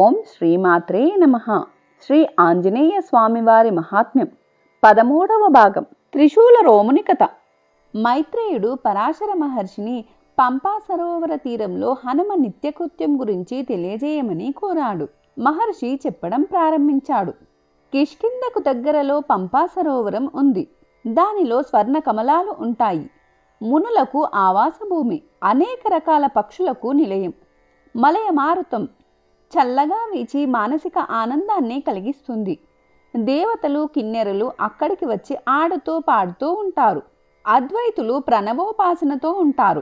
ఓం శ్రీమాత్రే నమ. శ్రీ ఆంజనేయ స్వామివారి మహాత్మ్యం. పదమూడవ భాగం. త్రిశూల రోముని కథ. మైత్రేయుడు పరాశర మహర్షిని పంపా సరోవర తీరంలో హనుమ నిత్యకృత్యం గురించి తెలియజేయమని కోరాడు. మహర్షి చెప్పడం ప్రారంభించాడు. కిష్కిందకు దగ్గరలో పంపా సరోవరం ఉంది. దానిలో స్వర్ణ కమలాలు ఉంటాయి. మునులకు ఆవాస భూమి. అనేక రకాల పక్షులకు నిలయం. మలయ మారుతం చల్లగా వీచి మానసిక ఆనందాన్ని కలిగిస్తుంది. దేవతలు కిన్నెరలు అక్కడికి వచ్చి ఆడుతూ పాడుతూ ఉంటారు. అద్వైతులు ప్రణవోపాసనతో ఉంటారు.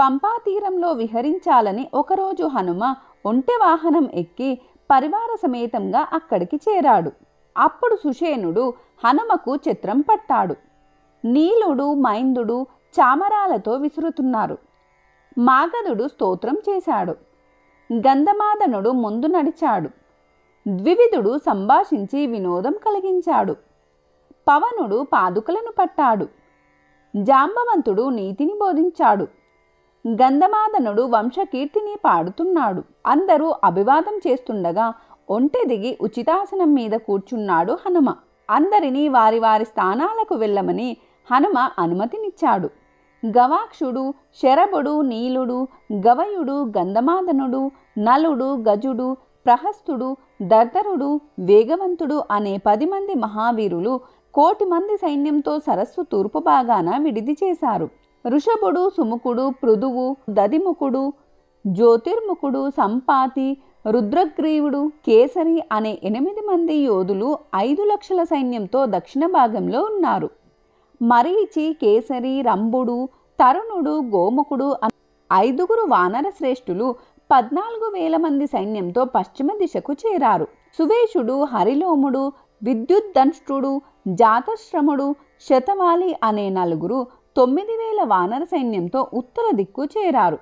పంపాతీరంలో విహరించాలని ఒకరోజు హనుమ ఒంటె వాహనం ఎక్కి పరివార సమేతంగా అక్కడికి చేరాడు. అప్పుడు సుషేనుడు హనుమకు చిత్రం పట్టాడు. నీలుడు మైందుడు చామరాలతో విసురుతున్నారు. మాగధుడు స్తోత్రం చేశాడు. గంధమాదనుడు ముందు నడిచాడు. ద్వివిధుడు సంభాషించి వినోదం కలిగించాడు. పవనుడు పాదుకలను పట్టాడు. జాంబవంతుడు నీతిని బోధించాడు. గంధమాదనుడు వంశకీర్తిని పాడుతున్నాడు. అందరూ అభివాదం చేస్తుండగా ఒంటె దిగి ఉచితాసనం మీద కూర్చున్నాడు హనుమ. అందరినీ వారి వారి స్థానాలకు వెళ్ళమని హనుమ అనుమతినిచ్చాడు. గవాక్షుడు శరభుడు నీలుడు గవయుడు గంధమాదనుడు నలుడు గజుడు ప్రహస్తుడు దర్దరుడు వేగవంతుడు అనే పది మంది మహావీరులు కోటి మంది సైన్యంతో సరస్సు తూర్పు భాగాన విడిది చేశారు. ఋషభుడు సుముఖుడు పృథువు దదిముఖుడు జ్యోతిర్ముఖుడు సంపాతి రుద్రగ్రీవుడు కేసరి అనే ఎనిమిది మంది యోధులు ఐదు లక్షల సైన్యంతో దక్షిణ భాగంలో ఉన్నారు. మరీచి కేసరి రంభుడు తరుణుడు గోముఖుడు ఐదుగురు వానర శ్రేష్ఠులు పద్నాలుగు వేల మంది సైన్యంతో పశ్చిమ దిశకు చేరారు. సువేషుడు హరిలోముడు విద్యుద్దంష్టుడు జాతశ్రముడు శతవాలి అనే నలుగురు తొమ్మిది వేల వానర సైన్యంతో ఉత్తర దిక్కు చేరారు.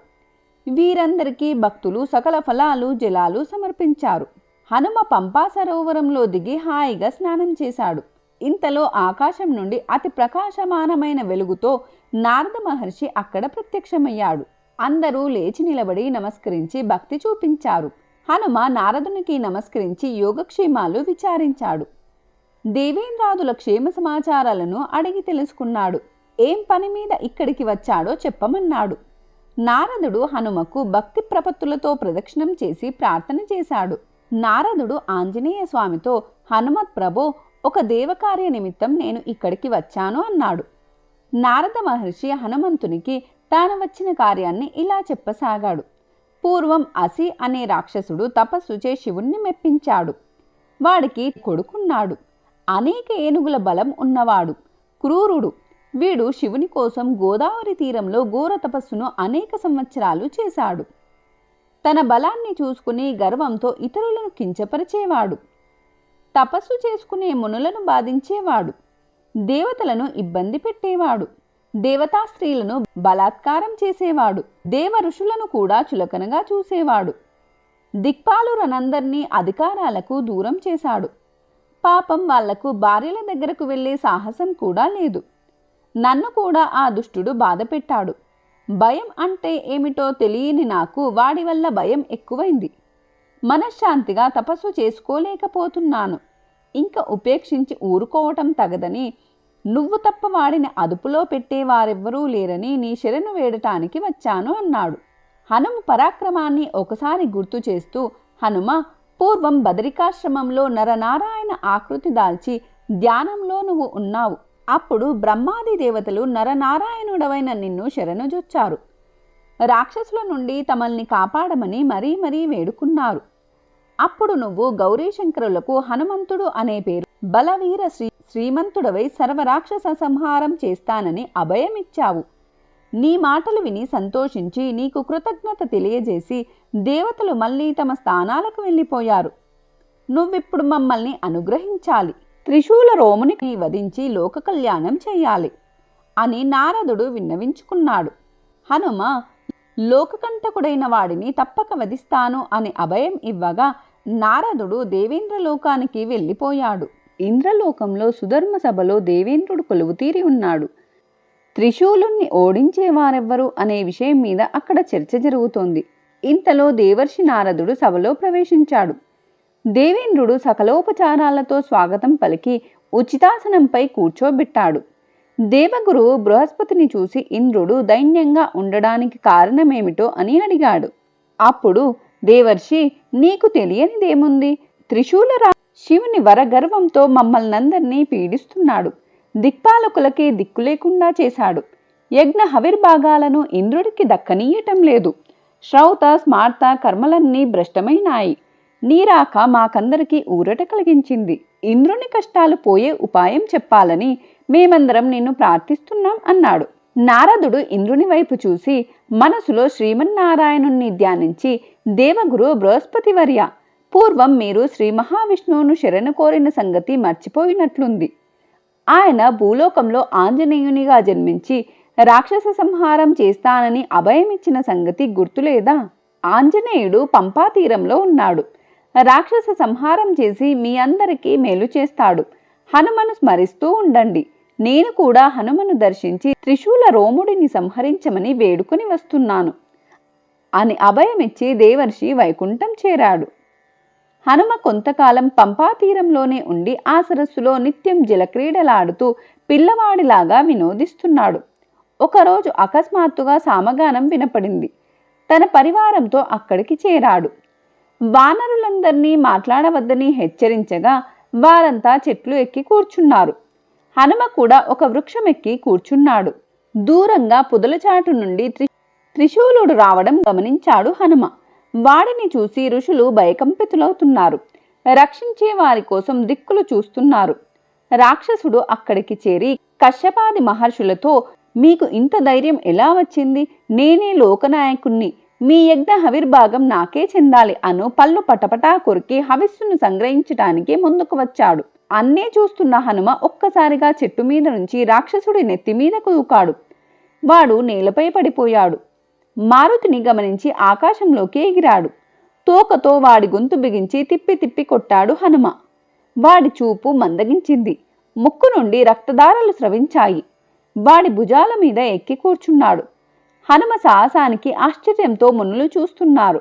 వీరందరికీ భక్తులు సకల ఫలాలు జలాలు సమర్పించారు. హనుమ పంపా సరోవరంలో దిగి హాయిగా స్నానం చేశాడు. ఇంతలో ఆకాశం నుండి అతి ప్రకాశమానమైన వెలుగుతో నారద మహర్షి అక్కడ ప్రత్యక్షమయ్యాడు. అందరూ లేచి నిలబడి నమస్కరించి భక్తి చూపించారు. హనుమ నారదునికి నమస్కరించి యోగక్షేమాలు విచారించాడు. దేవేంద్రాదుల క్షేమ సమాచారాలను అడిగి తెలుసుకున్నాడు. ఏం పని మీద ఇక్కడికి వచ్చాడో చెప్పమన్నాడు. నారదుడు హనుమకు భక్తి ప్రపత్తులతో ప్రదక్షిణం చేసి ప్రార్థన చేశాడు. నారదుడు ఆంజనేయ స్వామితో హనుమత్ ప్రభో ఒక దేవకార్య నిమిత్తం నేను ఇక్కడికి వచ్చాను అన్నాడు. నారద మహర్షి హనుమంతునికి తాను వచ్చిన కార్యాన్ని ఇలా చెప్పసాగాడు. పూర్వం అసి అనే రాక్షసుడు తపస్సు చే శివుణ్ణి మెప్పించాడు. వాడికి కొడుకున్నాడు. అనేక ఏనుగుల బలం ఉన్నవాడు. క్రూరుడు. వీడు శివుని కోసం గోదావరి తీరంలో ఘోర తపస్సును అనేక సంవత్సరాలు చేశాడు. తన బలాన్ని చూసుకుని గర్వంతో ఇతరులను కించపరిచేవాడు. తపస్సు చేసుకునే మునులను బాధించేవాడు. దేవతలను ఇబ్బంది పెట్టేవాడు. దేవతా స్త్రీలను బలాత్కారం చేసేవాడు. దేవ ఋషులను కూడా చులకనగా చూసేవాడు. దిక్పాలురనందరినీ అధికారాలకు దూరం చేశాడు. పాపం వాళ్ళకు భార్యల దగ్గరకు వెళ్ళే సాహసం కూడా లేదు. నన్ను కూడా ఆ దుష్టుడు బాధ పెట్టాడు. భయం అంటే ఏమిటో తెలియని నాకు వాడి వల్ల భయం ఎక్కువైంది. మనశ్శాంతిగా తపస్సు చేసుకోలేకపోతున్నాను. ఇంకా ఉపేక్షించి ఊరుకోవటం తగదని నువ్వు తప్ప వాడిని అదుపులో పెట్టేవారెవ్వరూ లేరని నీ శరణు వేడటానికి వచ్చాను అన్నాడు. హనుమ పరాక్రమాన్ని ఒకసారి గుర్తు చేస్తూ హనుమ పూర్వం బదరికాశ్రమంలో నరనారాయణ ఆకృతి దాల్చి ధ్యానంలో నువ్వు ఉన్నావు. అప్పుడు బ్రహ్మాది దేవతలు నరనారాయణుడవైన నిన్ను శరణుజొచ్చారు. రాక్షసుల నుండి తమల్ని కాపాడమని మరీ మరీ వేడుకున్నారు. అప్పుడు నువ్వు గౌరీశంకరులకు హనుమంతుడు అనే పేరు. బలవీర శ్రీ శ్రీమంతుడవై సర్వరాక్షస సంహారం చేస్తానని అభయమిచ్చావు. నీ మాటలు విని సంతోషించి నీకు కృతజ్ఞత తెలియజేసి దేవతలు మళ్ళీ తమ స్థానాలకు వెళ్ళిపోయారు. నువ్విప్పుడు మమ్మల్ని అనుగ్రహించాలి. త్రిశూల రోముని వధించి లోక కళ్యాణం చెయ్యాలి అని నారదుడు విన్నవించుకున్నాడు. హనుమ లోకకంటకుడైన వాడిని తప్పక వధిస్తాను అని అభయం ఇవ్వగా నారదుడు దేవేంద్రలోకానికి వెళ్ళిపోయాడు. ఇంద్రలోకంలో సుధర్మ సభలో దేవేంద్రుడు కొలువుతీరి ఉన్నాడు. త్రిశూలుణ్ణి ఓడించేవారెవ్వరు అనే విషయం మీద అక్కడ చర్చ జరుగుతోంది. ఇంతలో దేవర్షి నారదుడు సభలో ప్రవేశించాడు. దేవేంద్రుడు సకలోపచారాలతో స్వాగతం పలికి ఉచితాసనంపై కూర్చోబెట్టాడు. దేవగురువు బృహస్పతిని చూసి ఇంద్రుడు దైన్యంగా ఉండడానికి కారణమేమిటో అని అడిగాడు. అప్పుడు దేవర్షి నీకు తెలియనిదేముంది? త్రిశూలరా శివుని వరగర్వంతో మమ్మల్నందరినీ పీడిస్తున్నాడు. దిక్పాలకులకే దిక్కు లేకుండా చేశాడు. యజ్ఞ హవిర్భాగాలను ఇంద్రుడికి దక్కనీయటం లేదు. శ్రౌత స్మార్త కర్మలన్నీ భ్రష్టమైనాయి. నీరాక మాకందరికీ ఊరట కలిగించింది. ఇంద్రుని కష్టాలు పోయే ఉపాయం చెప్పాలని మేమందరం నిన్ను ప్రార్థిస్తున్నాం అన్నాడు. నారదుడు ఇంద్రుని వైపు చూసి మనసులో శ్రీమన్నారాయణుణ్ణి ధ్యానించి దేవగురు బృహస్పతి వర్య పూర్వం మీరు శ్రీ మహావిష్ణువును శరణ కోరిన సంగతి మర్చిపోయినట్లుంది. ఆయన భూలోకంలో ఆంజనేయునిగా జన్మించి రాక్షస సంహారం చేస్తానని అభయమిచ్చిన సంగతి గుర్తులేదా? ఆంజనేయుడు పంపా తీరంలో ఉన్నాడు. రాక్షస సంహారం చేసి మీ అందరికీ మేలు చేస్తాడు. హనుమను స్మరిస్తూ ఉండండి. నేను కూడా హనుమను దర్శించి త్రిశూల రోముడిని సంహరించమని వేడుకొని వస్తున్నాను. అని అభయమిచ్చి దేవర్షి వైకుంఠం చేరాడు. హనుమ కొంతకాలం పంపాతీరంలోనే ఉండి ఆ సరస్సులో నిత్యం జలక్రీడలాడుతూ పిల్లవాడిలాగా వినోదిస్తున్నాడు. ఒకరోజు అకస్మాత్తుగా సామగానం వినపడింది. తన పరివారంతో అక్కడికి చేరాడు. వానరులందరినీ మాట్లాడవద్దని హెచ్చరించగా వారంతా చెట్లు ఎక్కి కూర్చున్నారు. హనుమ కూడా ఒక వృక్షమెక్కి కూర్చున్నాడు. దూరంగా పుదలచాటు నుండి త్రి త్రిశూలుడు రావడం గమనించాడు హనుమ. వాడిని చూసి ఋషులు భయకంపితులవుతున్నారు. రక్షించే వారి కోసం దిక్కులు చూస్తున్నారు. రాక్షసుడు అక్కడికి చేరి కశ్యపాది మహర్షులతో మీకు ఇంత ధైర్యం ఎలా వచ్చింది? నేనే లోకనాయకుణ్ణి. మీ యజ్ఞ హవిర్భాగం నాకే చెందాలి అను పళ్ళు పటపటా కొరికి హవిస్సును సంగ్రహించటానికి ముందుకు వచ్చాడు. అన్నే చూస్తున్న హనుమ ఒక్కసారిగా చెట్టు మీద నుంచి రాక్షసుడి నెత్తి మీద దూకాడు వాడు నేలపై పడిపోయాడు. మారుతిని గమనించి ఆకాశంలోకి ఎగిరాడు. తోకతో వాడి గొంతు బిగించి తిప్పి తిప్పి కొట్టాడు హనుమ. వాడి చూపు మందగించింది. ముక్కు నుండి రక్తదారాలు స్రవించాయి. వాడి భుజాల మీద ఎక్కి కూర్చున్నాడు. హనుమ సాహసానికి ఆశ్చర్యంతో మునులు చూస్తున్నారు.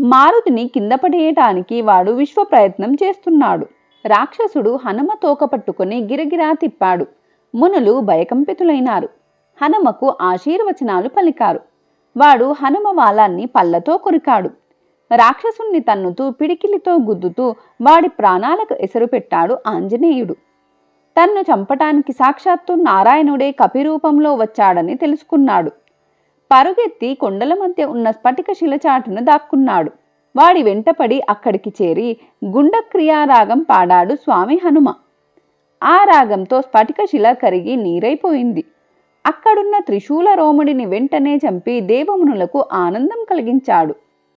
మారుతిని కింద పడేయటానికి వాడు విశ్వ ప్రయత్నం చేస్తున్నాడు. రాక్షసుడు హనుమ తోక పట్టుకుని గిరగిరా తిప్పాడు. మునులు భయకంపితులైనారు. హనుమకు ఆశీర్వచనాలు పలికారు. వాడు హనుమ వాలాన్ని పళ్ళతో కొరికాడు. రాక్షసుణ్ణి తన్నుతూ పిడికిలితో గుద్దుతూ వాడి ప్రాణాలకు ఎసరు పెట్టాడు ఆంజనేయుడు. తన్ను చంపటానికి సాక్షాత్తు నారాయణుడే కపిరూపంలో వచ్చాడని తెలుసుకున్నాడు. పరుగెత్తి కొండల మధ్య ఉన్న స్ఫటిక శిలచాటును దాక్కున్నాడు. వాడి వెంటపడి అక్కడికి చేరి గుండక్రియారాగం పాడాడు స్వామి హనుమ. ఆ రాగంతో స్ఫటిక శిల కరిగి నీరైపోయింది. అక్కడున్న త్రిశూల రోముడిని వెంటనే చంపి దేవమునులకు ఆనందం కలిగించాడు.